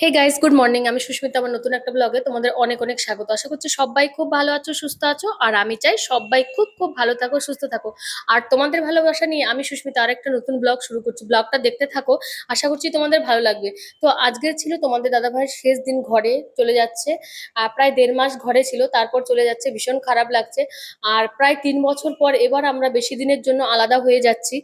Guys good morning আমি সুস্মিতা, আমার নতুন একটা ব্লগে তোমাদের অনেক অনেক স্বাগত। আশা করছি সবাই খুব ভালো আছো, সুস্থ আছো, আর আমি চাই সবাই খুব খুব ভালো থাকো, সুস্থ থাকো। আর তোমাদের ভালোবাসা নিয়ে আমি সুস্মিতা আর একটা নতুন ব্লগ শুরু করছি। ব্লগটা দেখতে থাকো, আশা করছি তোমাদের ভালো লাগবে। তো আজকের ছিল তোমাদের দাদা ভাইয়ের শেষ দিন ঘরে চলে যাচ্ছে, আর প্রায় দেড় মাস ঘরে ছিল, তারপর চলে যাচ্ছে, ভীষণ খারাপ লাগছে। আর প্রায় তিন বছর পর এবার আমরা বেশি দিনের জন্য আলাদা হয়ে যাচ্ছি।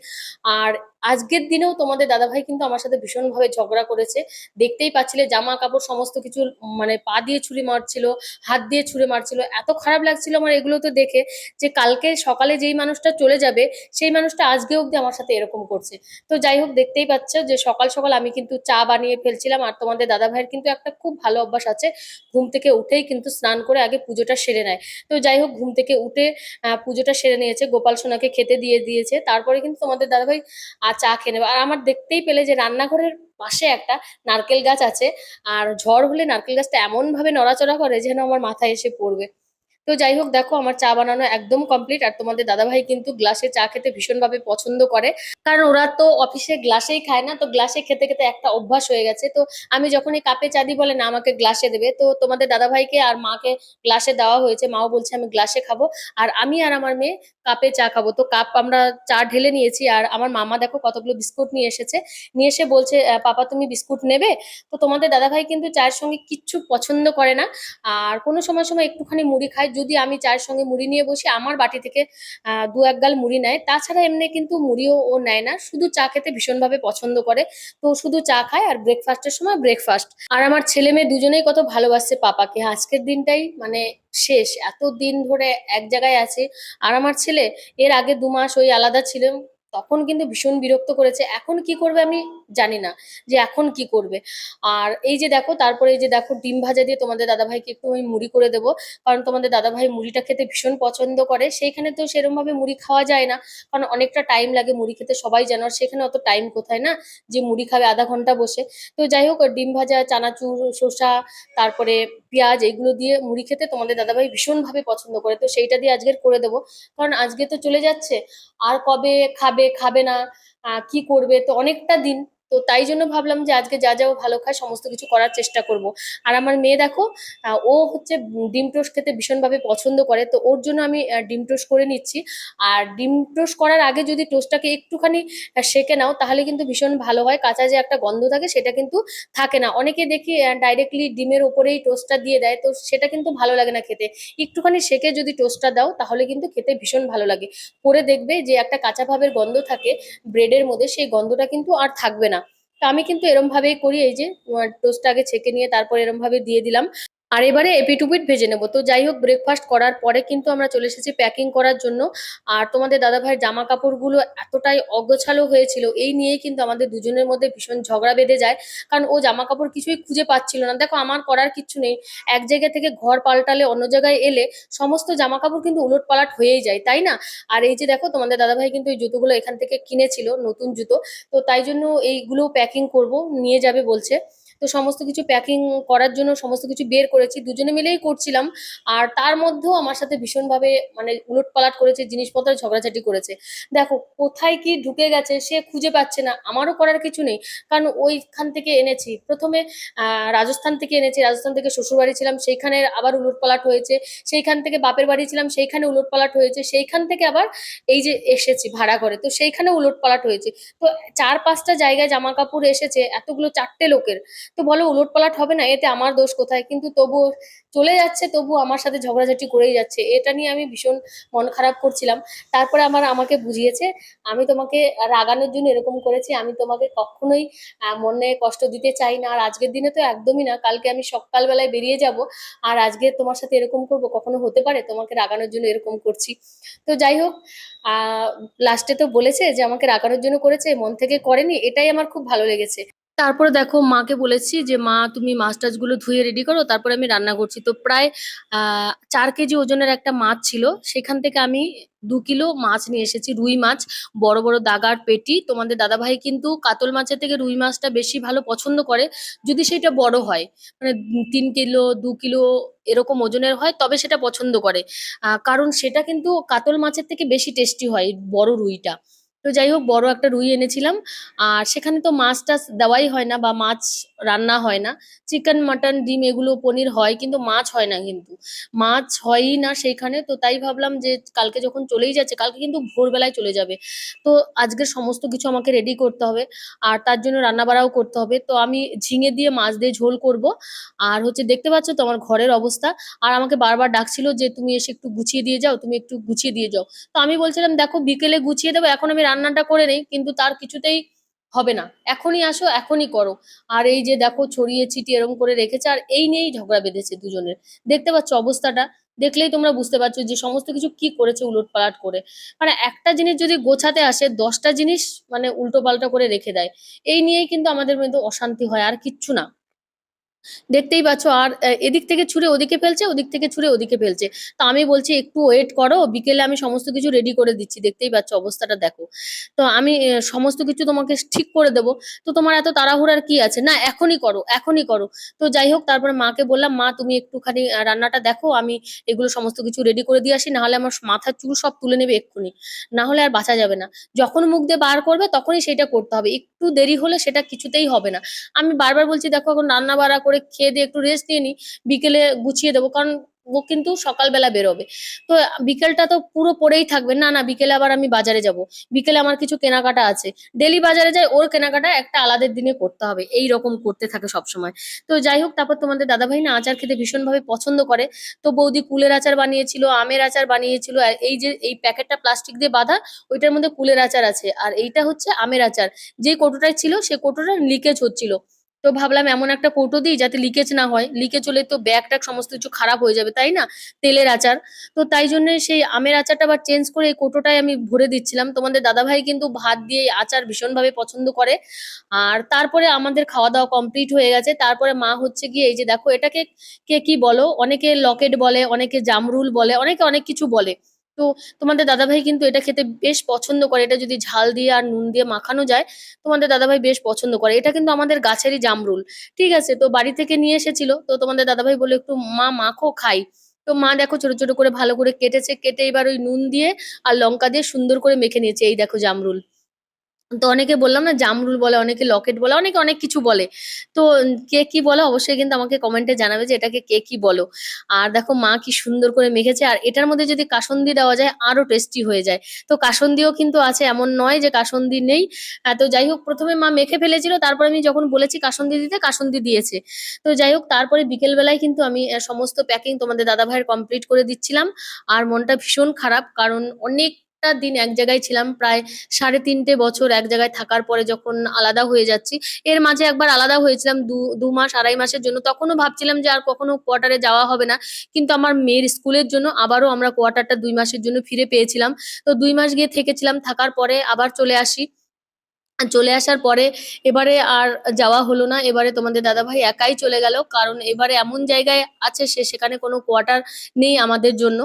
আর আজকের দিনেও তোমাদের দাদাভাই কিন্তু আমার সাথে ভীষণভাবে ঝগড়া করেছে। দেখতেই পাচ্ছিলে জামা কাপড় সমস্ত কিছু মানে পা দিয়ে ছুরি মারছিল, হাত দিয়ে ছুঁড়ে মারছিল। এত খারাপ লাগছিল আমার এগুলো তো দেখে যে কালকে সকালে যেই মানুষটা চলে যাবে, সেই মানুষটা আজকে অব্দি আমার সাথে এরকম করছে। তো যাই হোক, দেখতেই পাচ্ছ যে সকাল সকাল আমি কিন্তু চা বানিয়ে ফেলছিলাম আর তোমাদের দাদা ভাইয়ের কিন্তু একটা খুব ভালো অভ্যাস আছে। ঘুম থেকে উঠেই কিন্তু স্নান করে আগে পুজোটা সেরে নেয়। তো যাই হোক, ঘুম থেকে উঠে পুজোটা সেরে নিয়েছে। গোপাল সোনাকে খেতে দিয়ে দিয়েছে। তারপরে কিন্তু তোমাদের দাদাভাই চা খেয়ে নেবে। আর আমার দেখতেই পেলে যে রান্নাঘরের পাশে একটা নারকেল গাছ আছে, আর ঝড় হলে নারকেল গাছটা এমন ভাবে নড়াচড়া করে যেন আমার মাথায় এসে পড়বে। তো যাই হোক, দেখো আমার চা বানানো একদম কমপ্লিট আর তোমাদের দাদাভাই কিন্তু গ্লাসে চা খেতে ভীষণভাবে পছন্দ করে। কারণ ওরা তো অফিসে গ্লাসেই খায় না, তো গ্লাসে খেতে খেতে একটা অভ্যাস হয়ে গেছে। তো আমি যখনই কাপে চা দিই বলে, না, আমাকে গ্লাসে দেবে। তো তোমাদের দাদাভাইকে আর মাকে গ্লাসে দেওয়া হয়েছে। মাও বলছে, আমি গ্লাসে খাব। আর আমি আর আমার মেয়ে কাপে চা খাব। তো কাপ আমরা চা ঢেলে নিয়েছি আর আমার মামা দেখো কতগুলো বিস্কুট নিয়ে এসেছে। নিয়ে এসে বলছে পাপা তুমি বিস্কুট নেবে? তো তোমাদের দাদাভাই কিন্তু চায়ের সঙ্গে কিচ্ছু পছন্দ করে না। আর কোনো সময় সময় একটুখানি মুড়ি খায়। যদি আমি চায়ের সঙ্গে মুড়ি নিয়ে বসি, আমার বাটি থেকে দু এক গাল মুড়ি নেয়। তাছাড়া এমনি কিন্তু মুড়িও ও নেয় না। শুধু চা খেতে ভীষণভাবে পছন্দ করে। তো শুধু চা খায় আর ব্রেকফাস্টের সময় ব্রেকফাস্ট আর আমার ছেলে মেয়ে দুজনেই কত ভালোবাসছে পাপাকে। আজকের দিনটাই মানে শেষ। এত দিন ধরে এক জায়গায় আছে। আর আমার ছেলে, এর আগে দু মাস ওই আলাদা ছিল। তখন কিন্তু ভীষণ বিরক্ত করেছে। এখন কি করবে আমি জানি না যে এখন কি করবে। আর এই যে দেখো, তারপরে এই যে দেখো, ডিম ভাজা দিয়ে তোমাদের দাদাভাইকে একটু আমি মুড়ি করে দেবো। কারণ তোমাদের দাদাভাই মুড়িটা খেতে ভীষণ পছন্দ করে। সেইখানে তো সেরকম ভাবে মুড়ি খাওয়া যায় না। কারণ অনেকটা টাইম লাগে মুড়ি খেতে, সবাই জানো। আর সেখানে অত টাইম কোথায় না যে মুড়ি খাবে আধা ঘণ্টা বসে। তো যাই হোক, ডিম ভাজা, চানাচুর, শসা, তারপরে পেঁয়াজ এগুলো দিয়ে মুড়ি খেতে তোমাদের দাদাভাই ভীষণভাবে পছন্দ করে। তো সেইটা দিয়ে আজকের করে দেবো। কারণ আজকে তো চলে যাচ্ছে। আর কবে খাবে খাবে না আহ, কি করবে? তো অনেকটা দিন তো তাই জন্য ভাবলাম যে আজকে যা যা ও ভালো খায় সমস্ত কিছু করার চেষ্টা করব। আর আমার মেয়ে দেখো ও হচ্ছে ডিম টোস্ট খেতে ভীষণভাবে পছন্দ করে, তো ওর জন্য আমি ডিম টোস্ট করে নিচ্ছি। আর ডিম টোস্ট করার আগে যদি টোস্টটাকে একটুখানি সেঁকে নাও, তাহলে কিন্তু ভীষণ ভালো হয়। কাঁচা যে একটা গন্ধ থাকে সেটা কিন্তু থাকে না। অনেকে দেখি ডাইরেক্টলি ডিমের ওপরেই টোস্টটা দিয়ে দেয়, তো সেটা কিন্তু ভালো লাগে না খেতে। একটুখানি সেকে যদি টোস্টটা দাও, তাহলে কিন্তু খেতে ভীষণ ভালো লাগে। করে দেখবে যে একটা কাঁচা ভাবের গন্ধ থাকে ব্রেডের মধ্যে, সেই গন্ধটা কিন্তু আর থাকবে না। তো আমি কিন্তু এরম ভাবেই করি, এই যে টোস্টটা আগে ছেঁকে নিয়ে তারপর এরম ভাবে দিয়ে দিলাম। আর এবারে এপিটুপিট ভেজে নেব। তো যাই হোক ব্রেকফাস্ট করার পরে কিন্তু আমরা চলে এসেছি প্যাকিং করার জন্য। আর তোমাদের দাদা ভাইয়ের জামা কাপড়গুলো এতটাই অগোছালো হয়েছিল, এই নিয়েই কিন্তু আমাদের দুজনের মধ্যে ভীষণ ঝগড়া বেঁধে যায়। কারণ ও জামা কাপড় কিছুই খুঁজে পাচ্ছিল না। দেখো, আমার করার কিছু নেই। এক জায়গা থেকে ঘর পাল্টালে অন্য জায়গায় এলে সমস্ত জামা কাপড় কিন্তু উলট পালাট হয়েই যায়, তাই না? আর এই যে দেখো, তোমাদের দাদাভাই কিন্তু এই জুতোগুলো এখান থেকে কিনেছিল, নতুন জুতো। তো তাই জন্য এইগুলো প্যাকিং করব, নিয়ে যাবে বলছে। তো সমস্ত কিছু প্যাকিং করার জন্য সমস্ত কিছু বের করেছি, দুজনে মিলেই করছিলাম। আর তার মধ্যেও আমার সাথে ভীষণভাবে মানে উলট পালাট করেছে জিনিসপত্র ঝগড়াঝাটি করেছে। দেখো, কোথায় কি ঢুকে গেছে সে খুঁজে পাচ্ছে না, আমারও করার কিছু নেই। কারণ ওইখান থেকে এনেছি। প্রথমে রাজস্থান থেকে এনেছি। রাজস্থান থেকে শ্বশুরবাড়ি ছিলাম, সেইখানে আবার উলট পালাট হয়েছে। সেইখান থেকে বাপের বাড়ি ছিলাম, সেইখানে উলট পালাট হয়েছে। সেইখান থেকে আবার এই যে এসেছি ভাড়া করে তো সেইখানে উলট পালাট হয়েছে। তো চার পাঁচটা জায়গায় জামা কাপড় এসেছে, এতগুলো চারটে লোকের। তো বলো উলট পালাট হবে না, এতে আমার দোষ কোথায়? কিন্তু তবুও চলে যাচ্ছে, তবু আমার সাথে ঝগড়াঝাটি করেই যাচ্ছে। এটা নিয়ে আমি ভীষণ মন খারাপ করছিলাম। তারপরে আমার আমাকে বুঝিয়েছে, আমি তোমাকে রাগানোর জন্য এরকম করেছি, আমি তোমাকে কখনোই মনে কষ্ট দিতে চাই না। আর আজকের দিনে তো একদমই না, কালকে আমি সকালবেলায় বেরিয়ে যাব, আর আজকে তোমার সাথে এরকম করব, কখনো হতে পারে? তোমাকে রাগানোর জন্য এরকম করছি। তো যাই হোক লাস্টে তো বলেছে যে আমাকে রাগানোর জন্য করেছে, মন থেকে করেনি, এটাই আমার খুব ভালো লেগেছে। তারপরে দেখো মাকে বলেছি যে, মা, তুমি মাছ টাছগুলো ধুয়ে রেডি করো, তারপরে আমি রান্না করছি। তো প্রায় চার কেজি ওজনের একটা মাছ ছিল। সেখান থেকে আমি দু কিলো মাছ নিয়ে এসেছি, রুই মাছ, বড় বড় দাগার পেটি। তোমাদের দাদাভাই কিন্তু কাতল মাছের থেকে রুই মাছটা বেশি ভালো পছন্দ করে। যদি সেটা বড় হয় মানে তিন কিলো, দু কিলো এরকম ওজনের হয়, তবে সেটা পছন্দ করে। কারণ সেটা কিন্তু কাতল মাছের থেকে বেশি টেস্টি হয়, বড় রুইটা। তো যাই হোক, বড় একটা রুই এনেছিলাম। আর সেখানে তো মাছ টাছ দেওয়াই হয় না বা মাছ রান্না হয় না। চিকেন মাটন ডিম এগুলো পনির হয় কিন্তু মাছ হয় না কিন্তু। মাছ হয়ই না সেইখানে। তো তাই ভাবলাম যে কালকে যখন চলেই যাচ্ছে, কালকে কিন্তু ভোরবেলায় চলে যাবে। তো আজকের সমস্ত কিছু আমাকে রেডি করতে হবে। আর তার জন্য রান্না বাড়াও করতে হবে। তো আমি ঝিঙে দিয়ে মাছ দিয়ে ঝোল করব। আর হচ্ছে দেখতে পাচ্ছ তো আমার ঘরের অবস্থা। আর আমাকে বারবার ডাকছিল যে, তুমি এসে একটু গুছিয়ে দিয়ে যাও, তুমি একটু গুছিয়ে দিয়ে যাও। তো আমি বলছিলাম, দেখো, বিকেলে গুছিয়ে দেবো। এখন আমি রান্নাটা করে নেই, কিন্তু তার কিছুতেই হবে না। এখনই আসো, এখনই করো। আর এই যে দেখো ছড়িয়ে ছিটিয়ে এরকম করে রেখেছে, আর এই নিয়েই ঝগড়া বেঁধেছে দুজনের। দেখতে পাচ্ছ অবস্থাটা? দেখলেই তোমরা বুঝতে পারছ যে সমস্ত কিছু কি করেছে উলট পালাট করে। মানে একটা জিনিস যদি গোছাতে আসে, দশটা জিনিস মানে উল্টো পাল্টা করে রেখে দেয়, এই নিয়েই কিন্তু আমাদের মধ্যে অশান্তি হয়, আর কিচ্ছু না। দেখতেই পাচ্ছ, আর এদিক থেকে ছুঁড়ে ওদিকে ফেলছে, ওদিক থেকে ছুঁড়ে ওদিকে ফেলছে। তো আমি বলছি, একটু ওয়েট করো, বিকেলে আমি সমস্ত কিছু রেডি করে দিচ্ছি, দেখতেই পাচ্ছ অবস্থাটা, দেখো। তো আমি সমস্ত কিছু তোমাকে ঠিক করে দেবো। তো তোমার এত তাড়াহুড়ার কি আছে? না, এখনই করো এখনই করো। তো যাই হোক, তারপরে মাকে বললাম, মা, তুমি একটুখানি রান্নাটা দেখো, আমি এগুলো সমস্ত কিছু রেডি করে দিয়ে আসি, নাহলে আমার মাথার চুল সব তুলে নেবে এক্ষুনি। না হলে আর বাঁচা যাবে না। যখন মুখ দিয়ে বার করবে, তখনই সেটা করতে হবে। একটু দেরি হলে সেটা কিছুতেই হবে না। আমি বারবার বলছি, দেখো এখন রান্না বাড়া করে খেয়ে দিয়ে একটু রেস্ট নিয়ে নিই, বিকেলে গুছিয়ে দেবো, কারণ ও কিন্তু সকালবেলা বেরোবে। তো বিকেলটা তো পুরো পড়েই থাকবে, না না, বিকেলে আবার আমি বাজারে যাব। বিকেলে আমার কিছু কেনাকাটা আছে। ডেলি বাজারে যাই, ওর কেনাকাটা একটা আলাদা দিনে করতে হবে, এই রকম করতে থাকে সবসময়। তো যাই হোক, তারপর তোমাদের দাদাভাই না আচার খেতে ভীষণভাবে পছন্দ করে। তো বৌদি কুলের আচার বানিয়েছিল, আমের আচার বানিয়েছিল, আর এই যে, এই প্যাকেটটা প্লাস্টিক দিয়ে বাঁধা, ওইটার মধ্যে কুলের আচার আছে। আর এইটা হচ্ছে আমের আচার। যে কৌটোটায় ছিল, সে কৌটোটা লিকেজ হচ্ছিল। তো ভাবলাম এমন একটা কৌটো দিই যাতে লিকেজ না হয়। লিকেজ হলে তো ব্যাগ ট্যাগ সমস্ত কিছু খারাপ হয়ে যাবে, তাই না? তেলের আচার। তো তাই জন্য সেই আমের আচারটা আবার চেঞ্জ করে এই কৌটোটায় আমি ভরে দিচ্ছিলাম। তোমাদের দাদাভাই কিন্তু ভাত দিয়ে আচার ভীষণভাবে পছন্দ করে। আর তারপরে আমাদের খাওয়া দাওয়া কমপ্লিট হয়ে গেছে। তারপরে মা হচ্ছে গিয়ে এই যে দেখো, এটাকে কে কি বলো? অনেকে লকেট বলে, অনেকে জামরুল বলে, অনেকে অনেক কিছু বলে। তো তোমাদের দাদাভাই কিন্তু এটা খেতে বেশ পছন্দ করে। এটা যদি ঝাল দিয়ে আর নুন দিয়ে মাখানো যায়, তোমাদের দাদাভাই বেশ পছন্দ করে। এটা কিন্তু আমাদের গাছেরই জামরুল। ঠিক আছে, তো বাড়ি থেকে নিয়ে এসেছিল। তো তোমাদের দাদাভাই বলে একটু মা মাখো, খাই। তো মা দেখো ছোট ছোট করে ভালো করে কেটেছে, কেটে এবার ওই নুন দিয়ে আর লঙ্কা দিয়ে সুন্দর করে মেখে নিয়েছে। এই দেখো জামরুল। তো অনেকে বললাম না জামরুল বলে, অনেকে লকেট বলে, অনেকে অনেক কিছু বলে। তো কে কি বলে অবশ্যই কিন্তু আমাকে কমেন্টে জানাবে যে এটাকে কে কি বলো। আর দেখো মা কি সুন্দর করে মেখেছে, আর এটার মধ্যে যদি কাসন্দি দেওয়া যায়, আরও টেস্টি হয়ে যায়। তো কাসন্দিও কিন্তু আছে, এমন নয় যে কাসন্দি নেই। তো যাই হোক, প্রথমে মা মেখে ফেলেছিল, তারপর আমি যখন বলেছি কাসন্দি দিতে, কাসন্দি দিয়েছে। তো যাই হোক, তারপরে বিকেল বেলায় কিন্তু আমি সমস্ত প্যাকিং তোমাদের দাদা ভাইয়ের কমপ্লিট করে দিচ্ছিলাম। আর মনটা ভীষণ খারাপ, কারণ অনেকটা দিন এক জায়গায় ছিলাম, প্রায় সাড়ে তিনটে বছর এক জায়গায় থাকার পরে যখন আলাদা হয়ে যাচ্ছি, এর মাঝে একবার আলাদা হয়েছিলাম দু দু মাস, আড়াই মাসের জন্য। তখনও ভাবছিলাম যে আর কখনো কোয়ার্টারে যাওয়া হবে না। কিন্তু আমার মেয়ের স্কুলের জন্য আবারও আমরা কোয়ার্টারটা দুই মাসের জন্য ফিরে পেয়েছিলাম। তো দুই মাস গিয়ে থেকেছিলাম, থাকার পরে আবার চলে আসি। চলে আসার পরে এবারে আর যাওয়া হলো না। এবারে তোমাদের দাদাভাই একাই চলে গেল। কারণ এবারে এমন জায়গায় আছে সে, সেখানে কোনো কোয়ার্টার নেই আমাদের জন্য।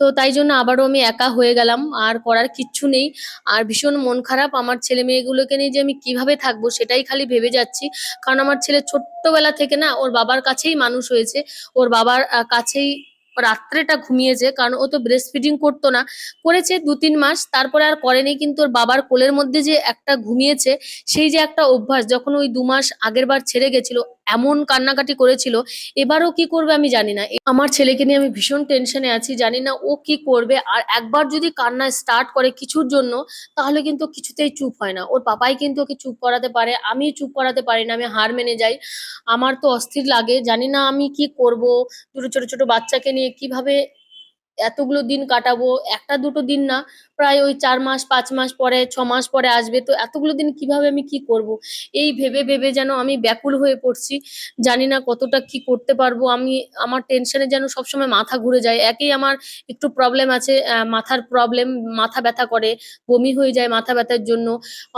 তো তাই জন্য আবারও আমি একা হয়ে গেলাম। আর করার কিচ্ছু নেই। আর ভীষণ মন খারাপ আমার ছেলে মেয়েগুলোকে নিয়ে যে আমি কীভাবে থাকব সেটাই খালি ভেবে যাচ্ছি। কারণ আমার ছেলে ছোট্টবেলা থেকে না, ওর বাবার কাছেই মানুষ হয়েছে। ওর বাবার কাছেই রাত্রেটা ঘুমিয়েছে কারণ ও তো ব্রেস্ট ফিডিং করতো না, করেছে দু তিন মাস, তারপরে আর করেনি, কিন্তু ওর বাবার কোলের মধ্যে যে একটা ঘুমিয়েছে, সেই যে একটা অভ্যাস, যখন ওই দু মাস আগের বার ছেড়ে গেছিল এমন কান্নাকাটি করেছিল, এবারও কি করবে আমি জানি না। আমার ছেলেকে নিয়ে আমি ভীষণ টেনশনে আছি, জানি না ও কি করবে। আর একবার যদি কান্না স্টার্ট করে কিছুর জন্য, তাহলে কিন্তু কিছুতেই চুপ হয় না। ওর পাপাই কিন্তু ওকে চুপ করাতে পারে, আমি চুপ করাতে পারি না, আমি হার মেনে যাই। আমার তো অস্থির লাগে, জানি না আমি কি করব, দুটো ছোট ছোট বাচ্চাকে নিয়ে কীভাবে এতগুলো দিন কাটাবো, একটা দুটো দিন না, প্রায় ওই চার মাস, পাঁচ মাস পরে, ছ মাস পরে আসবে, তো এতগুলো দিন কীভাবে আমি কি করব? এই ভেবে ভেবে যেন আমি ব্যাকুল হয়ে পড়ছি, জানি না কতটা কি করতে পারব, আমি, আমার টেনশনে যেন সবসময় মাথা ঘুরে যায়, একেই আমার একটু প্রবলেম আছে মাথার প্রবলেম মাথা ব্যথা করে, বমি হয়ে যায় মাথা ব্যথার জন্য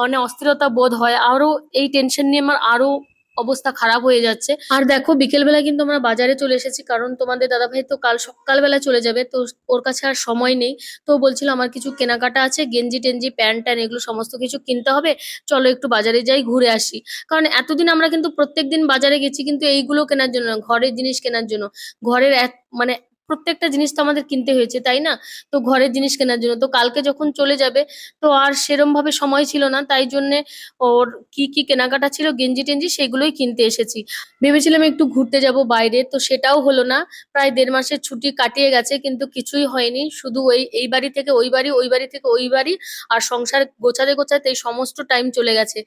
অনেক অস্থিরতা বোধ হয় আরও এই টেনশন নিয়ে আমার আরও অবস্থা খারাপ হয়ে যাচ্ছে। আর দেখো বিকেলবেলা কিন্তু আমরা বাজারে চলে এসেছি, কারণ তোমাদের দাদাভাই তো কাল সকালবেলা চলে যাবে, তো ওর কাছে আর সময় নেই। তো বলছিল, আমার কিছু কেনাকাটা আছে, গেঞ্জি টেঞ্জি, প্যান্ট ট্যান এগুলো সমস্ত কিছু কিনতে হবে। চলো একটু বাজারে যাই, ঘুরে আসি। কারণ এতদিন আমরা কিন্তু প্রত্যেকদিন বাজারে গেছি, কিন্তু এইগুলো কেনার জন্য ঘরের জিনিস কেনার জন্য। ঘরের মানে প্রত্যেকটা জিনিস তো আমাদের কিনতে হয়েছে, তাই না? তো ঘরের জিনিস কেনার জন্য। তো কালকে যখন চলে যাবে, তো আর সেরম ভাবে সময় ছিল না, তাই জন্যে ওর কি কি কেনাকাটা ছিল, গেঞ্জি টেঞ্জি সেগুলোই কিনতে এসেছি। ভেবেছিলাম একটু ঘুরতে যাব বাইরে, তো সেটাও হলো না। প্রায় দেড় মাসের ছুটি কাটিয়ে গেছে, কিন্তু কিছুই হয়নি। শুধু ওই, এই বাড়ি থেকে ওই বাড়ি ওই বাড়ি থেকে ওই বাড়ি, আর সংসার গোছাতে গোছাতে এই সমস্ত টাইম চলে গেছে।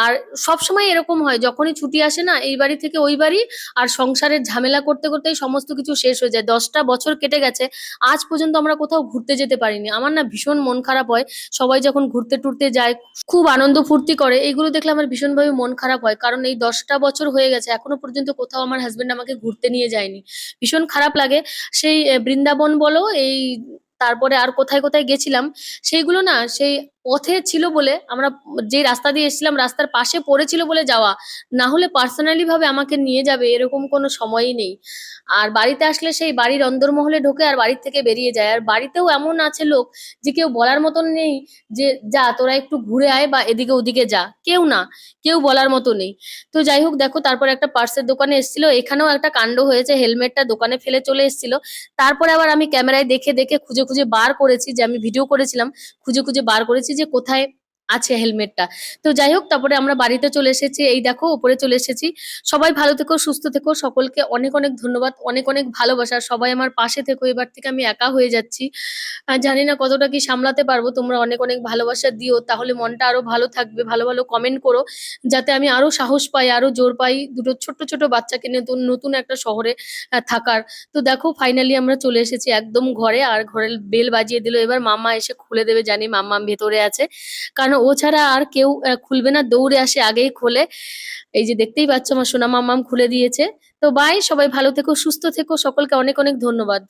আর সব সময় এরকম হয়, যখনই ছুটি আসে না, এই বাড়ি থেকে ওই বাড়ি, আর সংসারের ঝামেলা করতে করতেই সমস্ত কিছু শেষ হয়ে যায়। দশটা বছর কেটে গেছে, আজ পর্যন্ত আমরা কোথাও ঘুরতে যেতে পারিনি। আমার না ভীষণ মন খারাপ হয়, সবাই যখন ঘুরতে টুরতে যায়, খুব আনন্দ ফুর্তি করে, এইগুলো দেখলে আমার ভীষণভাবে মন খারাপ হয়। কারণ এই দশটা বছর হয়ে গেছে, এখনও পর্যন্ত কোথাও আমার হাজবেন্ড আমাকে ঘুরতে নিয়ে যায়নি। ভীষণ খারাপ লাগে, সেই বৃন্দাবন বলো, এই, তারপরে আর কোথায় কোথায় গেছিলাম, সেইগুলো না, সেই পথে ছিল বলে আমরা যে রাস্তা দিয়ে এসেছিলাম রাস্তার পাশে পড়েছিল বলে যাওয়া, না হলে পার্সোনালি ভাবে আমাকে নিয়ে যাবে এরকম কোনো সময়ই নেই। আর বাড়িতে আসলে সেই বাড়ির অন্দরমহলে ঢোকে আর বাড়ির থেকে বেরিয়ে যায়। আর বাড়িতেও এমন আছে লোক যে কেউ বলার মতন নেই যে, যা, তোরা একটু ঘুরে আয় বা এদিকে ওদিকে যা। কেউ না, কেউ বলার মতো নেই। তো যাই হোক, দেখো তারপর একটা পার্সের দোকানে এসেছিল। এখানেও একটা কাণ্ড হয়েছে হেলমেটটা দোকানে ফেলে চলে এসেছিল। তারপরে আবার আমি ক্যামেরায় দেখে দেখে খুঁজে খুঁজে বার করেছি যে আমি ভিডিও করেছিলাম, খুঁজে খুঁজে বার করেছি যে কোথায় আছে হেলমেটটা। তো যাই হোক তারপরে আমরা বাড়িতে চলে এসেছি। এই দেখো উপরে চলে এসেছি। সবাই ভালো থেকো, সুস্থ থেকো। সকলকে অনেক অনেক ধন্যবাদ, অনেক অনেক ভালোবাসা। সবাই আমার পাশে থেকো। এবার থেকে আমি একা হয়ে যাচ্ছি। জানি না কতটা কি সামলাতে পারব। তোমরা অনেক অনেক ভালোবাসা দিও। তাহলে মনটা আরও ভালো থাকবে। ভালো ভালো কমেন্ট করো, যাতে আমি আরও সাহস পাই, আরও জোর পাই দুটো ছোট্ট ছোট বাচ্চাকে নতুন নতুন একটা শহরে থাকার। তো দেখো ফাইনালি আমরা চলে এসেছি একদম ঘরে। আর ঘরের বেল বাজিয়ে দিল। এবার মামা এসে খুলে দেবে জানি মাম্মা ভেতরে আছে। কারণ ও ছাড়া আর কেউ খুলবে না। দৌড়ে আসে আগেই খোলে। এই যে দেখতেই পাচ্ছ আমার সোনা মাম্মাম খুলে দিয়েছে। তো বাই সবাই ভালো থেকো, সুস্থ থেকো। সকলকে অনেক অনেক ধন্যবাদ।